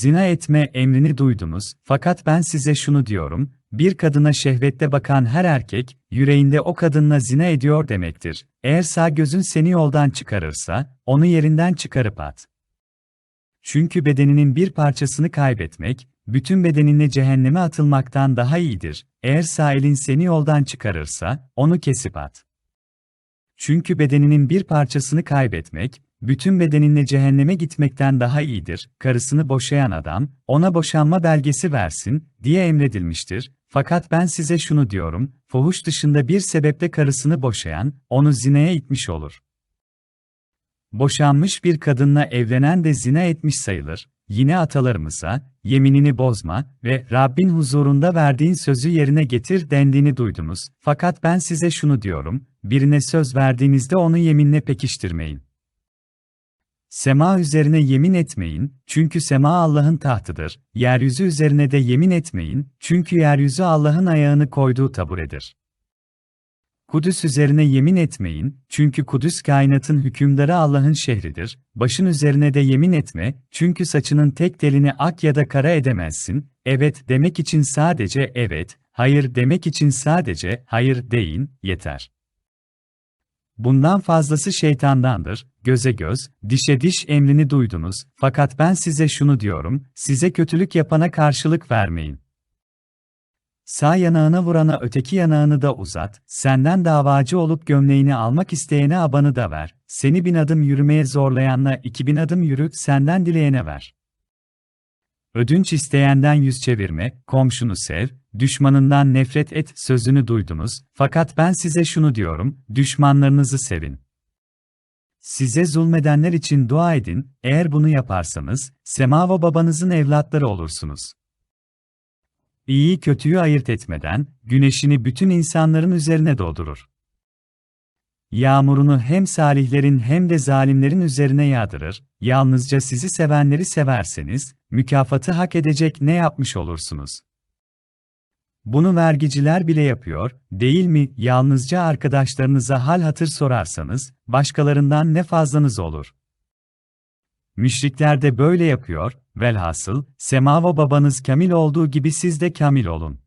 zina etme emrini duydunuz, fakat ben size şunu diyorum, bir kadına şehvetle bakan her erkek, yüreğinde o kadınla zina ediyor demektir. Eğer sağ gözün seni yoldan çıkarırsa, onu yerinden çıkarıp at. Çünkü bedeninin bir parçasını kaybetmek, bütün bedeninle cehenneme atılmaktan daha iyidir. Eğer sağ elin seni yoldan çıkarırsa, onu kesip at. Çünkü bedeninin bir parçasını kaybetmek, bütün bedeninle cehenneme gitmekten daha iyidir. Karısını boşayan adam, ona boşanma belgesi versin, diye emredilmiştir. Fakat ben size şunu diyorum, fuhuş dışında bir sebeple karısını boşayan, onu zinaya itmiş olur. Boşanmış bir kadınla evlenen de zina etmiş sayılır. Yine atalarımıza, yeminini bozma ve Rabbin huzurunda verdiğin sözü yerine getir dendiğini duydunuz. Fakat ben size şunu diyorum, birine söz verdiğinizde onu yeminle pekiştirmeyin. Sema üzerine yemin etmeyin, çünkü sema Allah'ın tahtıdır. Yeryüzü üzerine de yemin etmeyin, çünkü yeryüzü Allah'ın ayağını koyduğu taburedir. Kudüs üzerine yemin etmeyin, çünkü Kudüs kainatın hükümdarı Allah'ın şehridir. Başın üzerine de yemin etme, çünkü saçının tek telini ak ya da kara edemezsin. Evet demek için sadece evet, hayır demek için sadece hayır deyin, yeter. Bundan fazlası şeytandandır, göze göz, dişe diş emrini duydunuz, fakat ben size şunu diyorum, size kötülük yapana karşılık vermeyin. Sağ yanağına vurana öteki yanağını da uzat, senden davacı olup gömleğini almak isteyene abanı da ver, seni bin adım yürümeye zorlayanla iki bin adım yürü, senden dileyene ver. Ödünç isteyenden yüz çevirme, komşunu sev, düşmanından nefret et sözünü duydunuz, fakat ben size şunu diyorum, düşmanlarınızı sevin. Size zulmedenler için dua edin, eğer bunu yaparsanız, Semava babanızın evlatları olursunuz. İyiyi kötüyü ayırt etmeden, güneşini bütün insanların üzerine doldurur. Yağmurunu hem salihlerin hem de zalimlerin üzerine yağdırır, yalnızca sizi sevenleri severseniz, mükafatı hak edecek ne yapmış olursunuz? Bunu vergiciler bile yapıyor, değil mi? Yalnızca arkadaşlarınıza hal hatır sorarsanız, başkalarından ne fazlanız olur? Müşrikler de böyle yapıyor, velhasıl, semava babanız kamil olduğu gibi siz de kamil olun.